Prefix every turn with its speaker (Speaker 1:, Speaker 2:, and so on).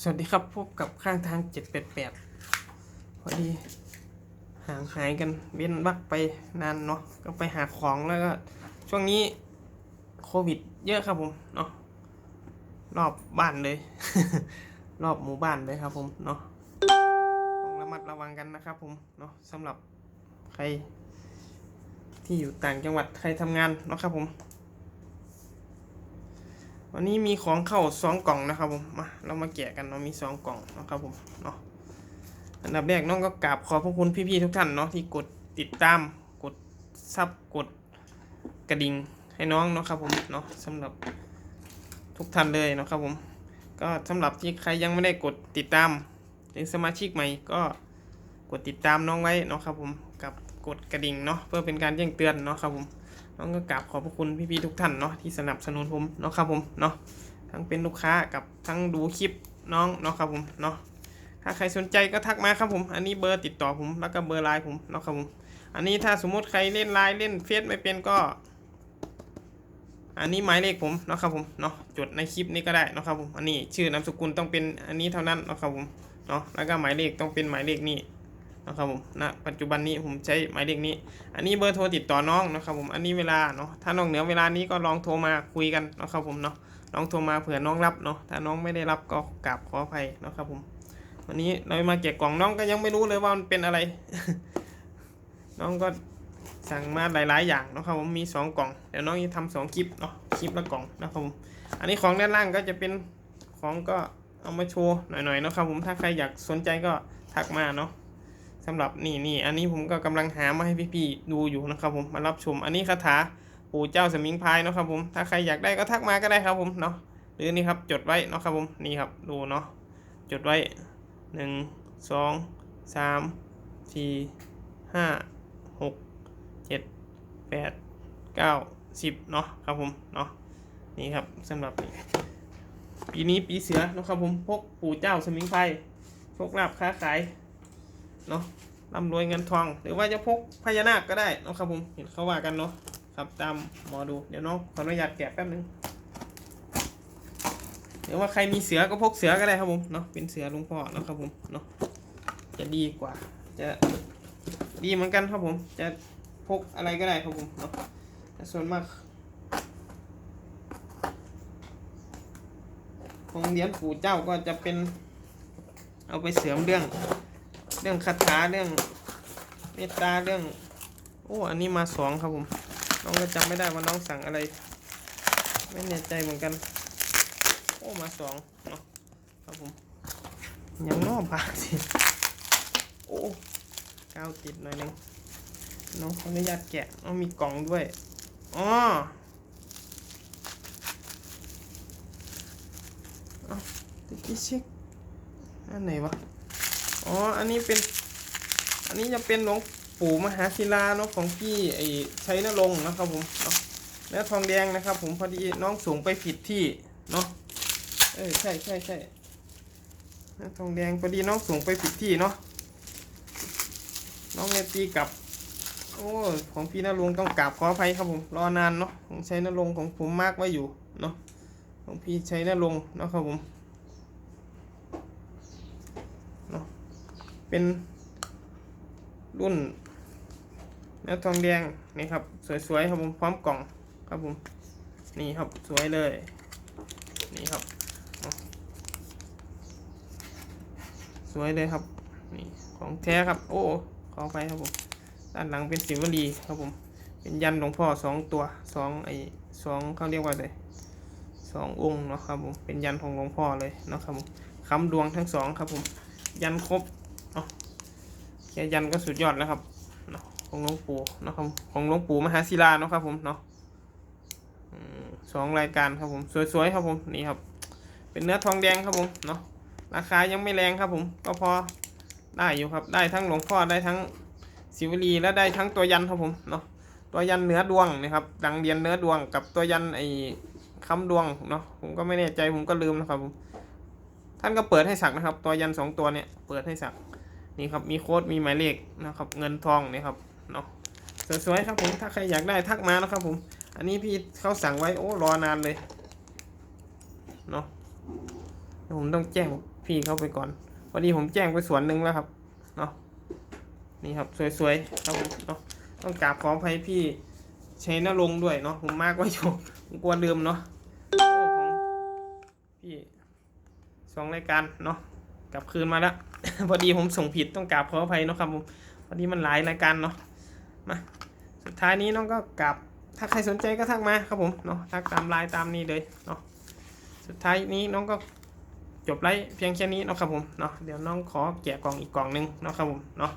Speaker 1: สวัสดีครับพบกับข้างทาง 788 พอดีห่างหายกันเว้นวักไปนานเนาะก็ไปหาของแล้วก็ ช่วงนี้โควิดเยอะครับผมเนาะรอบบ้านเลย รอบหมู่บ้านเลยครับผมเนาะต้องระมัดระวังกันนะครับผมเนาะสำหรับใครที่อยู่ต่างจังหวัดใครทำงานเนาะครับผม วันนี้มีของเข้าสองกล่องนะครับผมมาเรามาแกะกันเนาะมีสองกล่องนะครับผมเนาะอันดับแรกน้องก็กราบขอบพระคุณพี่ๆทุกท่านเนาะที่กดติดตามกดซับกดกระดิ่งให้น้องเนาะครับผมเนาะสำหรับทุกท่านเลยเนาะครับผม ก็สำหรับที่ใครยังไม่ได้กดติดตามหรือสมาชิกใหม่ก็กดติดตามน้องไว้เนาะครับผม กดกระดิ่งเนาะเพื่อเป็นการแจ้งเตือนเนาะครับผมน้องก็กราบขอบพระคุณพี่ๆทุกท่านเนาะที่สนับสนุนผมเนาะครับผมเนาะทั้งเป็นลูกค้ากับทั้งดูคลิปน้องเนาะครับผมเนาะถ้าใครสนใจก็ทักมาครับผม อันนี้เบอร์ติดต่อผมแล้วก็เบอร์ไลน์ผมเนาะครับผม อันนี้ถ้าสมมติใครเล่นไลน์เล่นเฟซไม่เป็นก็ อันนี้หมายเลขผมเนาะครับผมเนาะจดในคลิปนี้ก็ได้เนาะครับผม อันนี้ชื่อนามสกุลต้องเป็นอันนี้เท่านั้นเนาะครับผมเนาะแล้วก็หมายเลขต้องเป็นหมายเลขนี้ นะครับผมณปัจจุบันนี้ผมใช้หมายเลขนี้ อันนี้เบอร์โทรติดต่อน้องนะครับผมอันนี้เวลาเนาะถ้าน้องเหนือเวลานี้ก็ลองโทรมาคุยกันนะครับผมเนาะลองโทรมาเผื่อน้องรับเนาะถ้าน้องไม่ได้รับก็กราบขออภัยนะครับผมวันนี้เรามาแกะกล่องน้องก็ยังไม่รู้เลยว่ามันเป็นอะไร น้องก็สั่งมาหลาย ๆ อย่างนะครับผมมีสองกล่องเดี๋ยวน้องจะทำสองคลิปเนาะคลิปละกล่องนะครับผมอันนี้ของด้านล่างก็จะเป็นของก็เอามาโชว์หน่อย ๆ นะครับผมถ้าใครอยากสนใจก็ทักมาเนาะ สำหรับนี่นี่อันนี้ผมก็กำลังหามาให้พี่ๆดูอยู่นะครับผมมารับชม อันนี้คาถาปู่เจ้าสมิงพายนะครับผมถ้าใครอยากได้ก็ทักมาก็ได้ครับผมเนาะหรือนี่ครับจดไว้เนาะครับผมนี่ครับดูเนาะจดไว้หนึ่งสองสามสี่ห้าหกเจ็ดแปดเก้าสิบเนาะครับผมเนาะนี่ครับสำหรับปีนี้ปีเสือนะครับผมพกปู่เจ้าสมิงพรายโชคลาภค้าขาย เนาะร่ำรวยเงินทอง หรือว่าจะพกพญานาคก็ได้เนาะครับผมเห็นเขาว่ากันเนาะครับตามหมอดูเดี๋ยวน้องขออนุญาตแกะแป๊บนึงหรือว่าใครมีเสือก็พกเสือก็ได้ครับผมเนาะเป็นเสือหลุงพ่อเนาะครับผมเนาะจะดีกว่า จะดีเหมือนกันครับผม จะพกอะไรก็ได้ครับผมเนาะส่วนมากของเหรียญปู่เจ้าก็จะเป็นเอาไปเสริมเรื่อง เรื่องคาถาเรื่องเมตตาเรื่อง โอ้อันนี้มาสองครับผม น้องก็จำไม่ได้ว่าน้องสั่งอะไร ไม่แน่ใจเหมือนกัน โอ้มาสองเนาะครับผมยังนอกปากสิโอ้ก้าวติดหน่อยหนึงน้องขออนุญาตแกะน้องมีกล่องด้วยอ๋อเอาตะกี้เช็คอันไหนวะ อ๋อ อันนี้เป็น อันนี้จะเป็นหลวงปู่มหาศิลาเนาะของพี่ไอ้ชัยนรงค์นะครับผมเนาะเนื้อทองแดงนะครับผมพอดีน้องส่งไปผิดที่เนาะ เออใช่ใช่ใช่เนื้อทองแดงพอดีน้องส่งไปผิดที่เนาะ น้องเลยตีกลับ โอ้ของพี่นรงค์ต้องกราบขออภัยครับผม รอนานเนาะ ของชัยนรงค์ของผมมากไว้อยู่เนาะ ของพี่ชัยนรงค์เนาะครับผม เป็นรุ่นเนื้อทองแดงนี่ครับ สวยๆครับผมพร้อมกล่องครับผมนี่ครับสวยเลย นี่ครับ สวยเลยครับนี่ของแท้ครับ โอ้ขอไปครับผมด้านหลังเป็นสิวลีครับผมเป็นยันหลวงพ่อสองตัวสองไอสองเขาเรียกว่าอะไรสององค์เนาะครับผมเป็นยันของหลวงพ่อเลยเนาะครับผมคำดวงทั้งสองครับผมยันครบ แค่ยันก็สุดยอดแล้วครับเนาะของหลวงปู่เนาะครับของหลวงปู่มหาศิลาเนาะครับผมเนาะสองรายการครับผมสวยๆครับผมนี่ครับ เป็นเนื้อทองแดงครับผมเนาะราคายังไม่แรงครับผม ก็พอได้อยู่ครับ ได้ทั้งหลวงพ่อได้ทั้งศิวลีและได้ทั้งตัวยันครับผมเนาะตัวยันเนื้อดวงนะครับดังเรียนเนื้อดวงกับตัวยันไอ้คำดวงเนาะผมก็ไม่แน่ใจผมก็ลืมนะครับผมท่านก็เปิดให้สักนะครับ ตัวยันสองตัวเนี่ยเปิดให้สัก นี่ครับมีโค้ดมีหมายเลขนะครับ เงินทองนี่ครับเนาะสวยๆครับผมถ้าใครอยากได้ทักมานะครับผม อันนี้พี่เขาสั่งไว้โอ้รอนานเลยเนาะผมต้องแจ้งพี่เขาไปก่อนพอดีผมแจ้งไปสวนหนึ่งแล้วครับเนาะนี่ครับสวยๆครับผมเนาะต้องกราบขออภัยพี่ชัยนรงค์ด้วยเนาะผมมากไว้อยู่ผมกลัวลืมเนาะโอ้ของพี่สองรายการเนาะกลับคืนมาแล้ว พอดีผมส่งผิดต้องกราบขออภัยเนาะครับผมพอดีมันหลายรายการเนาะมาสุดท้ายนี้น้องก็กราบถ้าใครสนใจก็ทักมาครับผมเนาะทักตามไลน์ตามนี้เลยเนาะสุดท้ายนี้น้องก็จบไลฟ์เพียงแค่นี้เนาะครับผมเนาะเดี๋ยวน้องขอแกะกล่องอีกกล่องหนึงเนาะครับผมเนาะ